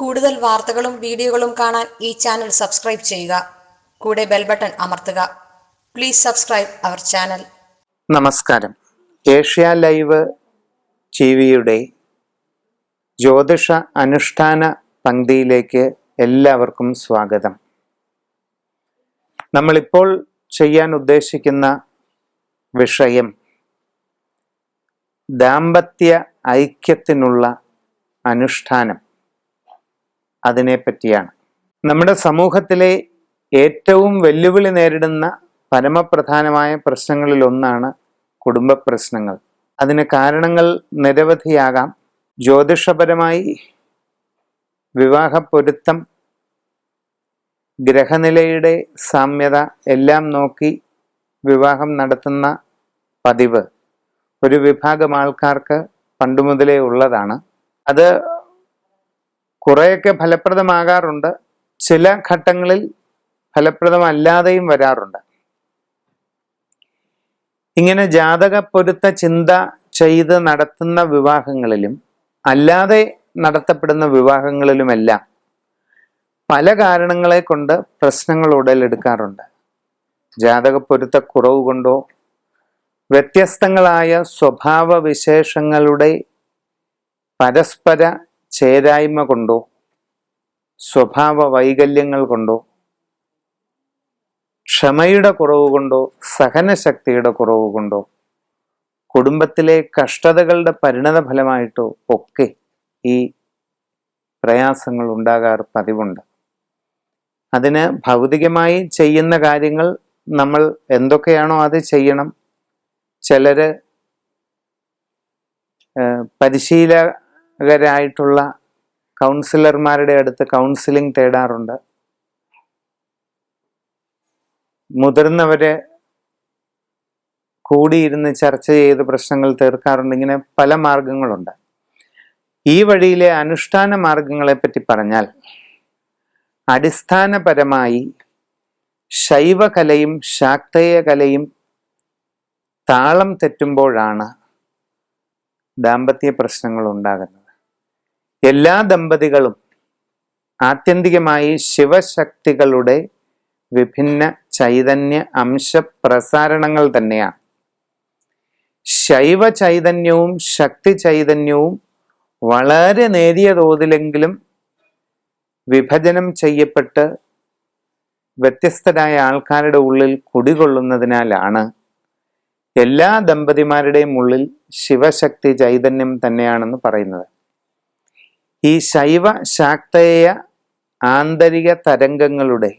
കൂടുതൽ വാർത്തകളും വീഡിയോകളും കാണാൻ ഈ ചാനൽ സബ്സ്ക്രൈബ് ചെയ്യുക. കൂടെ ബെൽ ബട്ടൺ അമർത്തുക. പ്ലീസ് സബ്സ്ക്രൈബ് അവർ ചാനൽ നമസ്കാരം. ഏഷ്യ ലൈവ് ടി വിയുടെ ജ്യോതിഷ അനുഷ്ഠാന പങ്ക്തിയിലേക്ക് എല്ലാവർക്കും സ്വാഗതം. നമ്മളിപ്പോൾ ചെയ്യാൻ ഉദ്ദേശിക്കുന്ന വിഷയം ദാമ്പത്യ ഐക്യത്തിനുള്ള അനുഷ്ഠാനം. അതിനെപ്പറ്റിയാണ്. നമ്മുടെ സമൂഹത്തിലെ ഏറ്റവും വെല്ലുവിളി നേരിടുന്ന പരമപ്രധാനമായ പ്രശ്നങ്ങളിൽ ഒന്നാണ് കുടുംബ പ്രശ്നങ്ങൾ. അതിന് കാരണങ്ങൾ നിരവധിയാകാം. ജ്യോതിഷപരമായി വിവാഹ പൊരുത്തം ഗ്രഹനിലയുടെ സാമ്യത എല്ലാം നോക്കി വിവാഹം നടത്തുന്ന പതിവ്. ഒരു വിഭാഗം ആൾക്കാർക്ക് പണ്ടുമുതലേ ഉള്ളതാണ്. അത് കുറേയൊക്കെ ഫലപ്രദമാകാറുണ്ട്. ചില ഘട്ടങ്ങളിൽ ഫലപ്രദമല്ലാതെയും വരാറുണ്ട്. ഇങ്ങനെ ജാതക പൊരുത്ത ചിന്ത ചെയ്ത് നടത്തുന്ന വിവാഹങ്ങളിലും അല്ലാതെ നടത്തപ്പെടുന്ന വിവാഹങ്ങളിലുമെല്ലാം പല കാരണങ്ങളെ കൊണ്ട് പ്രശ്നങ്ങൾ ഉടലെടുക്കാറുണ്ട്. ജാതക പൊരുത്ത കുറവ് കൊണ്ടോ വ്യത്യസ്തങ്ങളായ സ്വഭാവ വിശേഷങ്ങളുടെ പരസ്പര ചേരായ്മ കൊണ്ടോ സ്വഭാവ വൈകല്യങ്ങൾ കൊണ്ടോ ക്ഷമയുടെ കുറവ് കൊണ്ടോ സഹനശക്തിയുടെ കുറവ് കൊണ്ടോ കുടുംബത്തിലെ കഷ്ടതകളുടെ പരിണത ഫലമായിട്ടോ ഒക്കെ ഈ പ്രയാസങ്ങൾ ഉണ്ടാകാറ് പതിവുണ്ട്. അതിന് ഭൗതികമായി ചെയ്യുന്ന കാര്യങ്ങൾ നമ്മൾ എന്തൊക്കെയാണോ അത് ചെയ്യണം. ചിലര് ഏഹ്, പരിശീലകരായിട്ടുള്ള കൗൺസിലർമാരുടെ അടുത്ത് കൗൺസിലിംഗ് തേടാറുണ്ട്. മുതിർന്നവര് കൂടിയിരുന്ന് ചർച്ച ചെയ്ത് പ്രശ്നങ്ങൾ തീർക്കാറുണ്ട്. ഇങ്ങനെ പല മാർഗങ്ങളുണ്ട്. ഈ വഴിയിലെ അനുഷ്ഠാന മാർഗങ്ങളെ പറ്റി പറഞ്ഞാൽ അടിസ്ഥാനപരമായി ശൈവകലയും ശാക്തേയ കലയും താളം തെറ്റുമ്പോഴാണ് ദാമ്പത്യ പ്രശ്നങ്ങൾ ഉണ്ടാകുന്നത്. എല്ലാ ദമ്പതികളും ആത്യന്തികമായി ശിവശക്തികളുടെ വിഭിന്ന ചൈതന്യ അംശ പ്രസാരണങ്ങൾ തന്നെയാണ് ശൈവ ചൈതന്യവും ശക്തി ചൈതന്യവും വളരെ നേരിയ തോതിലെങ്കിലും വിഭജനം ചെയ്യപ്പെട്ട് വ്യത്യസ്തരായ ആൾക്കാരുടെ ഉള്ളിൽ കുടികൊള്ളുന്നതിനാലാണ് എല്ലാ ദമ്പതിമാരുടെയും ഉള്ളിൽ ശിവശക്തി ചൈതന്യം തന്നെയാണെന്ന് പറയുന്നത്. ഈ ശൈവ ശാക്തേയ ആന്തരിക തരംഗങ്ങളുടെ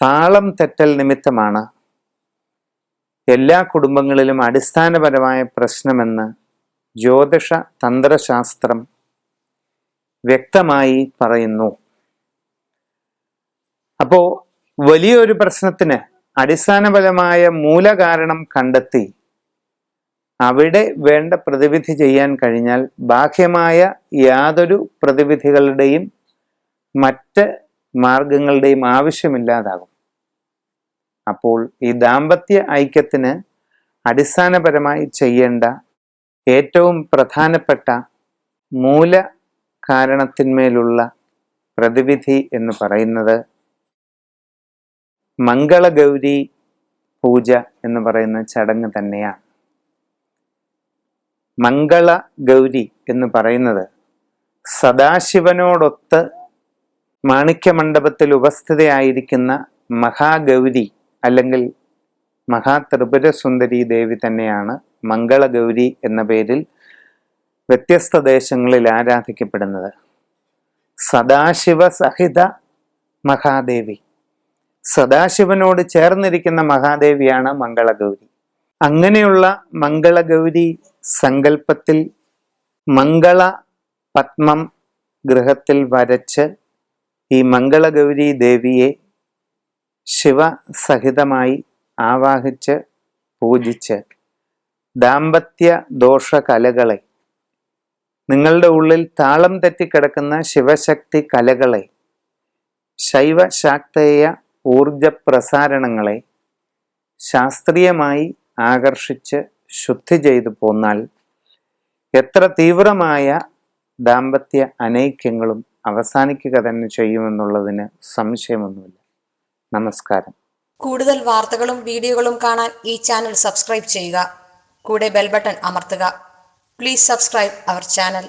താളം തെറ്റൽ നിമിത്തമാണ് എല്ലാ കുടുംബങ്ങളിലും അടിസ്ഥാനപരമായ പ്രശ്നമെന്ന് ജ്യോതിഷ തന്ത്രശാസ്ത്രം വ്യക്തമായി പറയുന്നു. അപ്പോ വലിയൊരു പ്രശ്നത്തിന് അടിസ്ഥാനപരമായ മൂലകാരണം കണ്ടെത്തി അവിടെ വേണ്ട പ്രതിവിധി ചെയ്യാൻ കഴിഞ്ഞാൽ ബാഹ്യമായ യാതൊരു പ്രതിവിധികളുടെയും മറ്റ് മാർഗങ്ങളുടെയും ആവശ്യമില്ലാതാകും. അപ്പോൾ ഈ ദാമ്പത്യ ഐക്യത്തിന് അടിസ്ഥാനപരമായി ചെയ്യേണ്ട ഏറ്റവും പ്രധാനപ്പെട്ട മൂല കാരണത്തിന്മേലുള്ള പ്രതിവിധി എന്ന് പറയുന്നത് മംഗളഗൗരി പൂജ എന്ന് പറയുന്ന ചടങ്ങ് തന്നെയാണ്. മംഗള ഗൗരി എന്ന് പറയുന്നത് സദാശിവനോടൊത്ത് മാണിക്യമണ്ഡപത്തിൽ ഉപസ്ഥിതയായിരിക്കുന്ന മഹാഗൗരി അല്ലെങ്കിൽ മഹാത്രിപുരസുന്ദരി സുന്ദരി ദേവി തന്നെയാണ് മംഗളഗൗരി എന്ന പേരിൽ വ്യത്യസ്ത ദേശങ്ങളിൽ ആരാധിക്കപ്പെടുന്നത്. സദാശിവ സഹിത മഹാദേവി. സദാശിവനോട് ചേർന്നിരിക്കുന്ന മഹാദേവിയാണ് മംഗളഗൗരി അങ്ങനെയുള്ള മംഗളഗൗരി സങ്കല്പത്തിൽ മംഗള പത്മം ഗ്രഹത്തിൽ വരച്ച് ഈ മംഗളഗൗരി ദേവിയെ ശിവസഹിതമായി ആവാഹിച്ച് പൂജിച്ച് ദാമ്പത്യ ദോഷ കലകളെ നിങ്ങളുടെ ഉള്ളിൽ താളം തെറ്റിക്കിടക്കുന്ന ശിവശക്തി കലകളെ ശൈവശാക്തേയ ഊർജപ്രസാരണങ്ങളെ ഊർജ പ്രസാരണങ്ങളെ ശാസ്ത്രീയമായി ആകർഷിച്ച് ശുദ്ധി ചെയ്തു പോന്നാൽ എത്ര തീവ്രമായ ദാമ്പത്യ അനൈക്യങ്ങളും അവസാനിക്കുക തന്നെ ചെയ്യുമെന്നുള്ളതിന് സംശയമൊന്നുമില്ല. നമസ്കാരം. കൂടുതൽ വാർത്തകളും വീഡിയോകളും കാണാൻ ഈ ചാനൽ സബ്സ്ക്രൈബ് ചെയ്യുക. കൂടെ ബെൽ ബട്ടൺ അമർത്തുക. Please subscribe our channel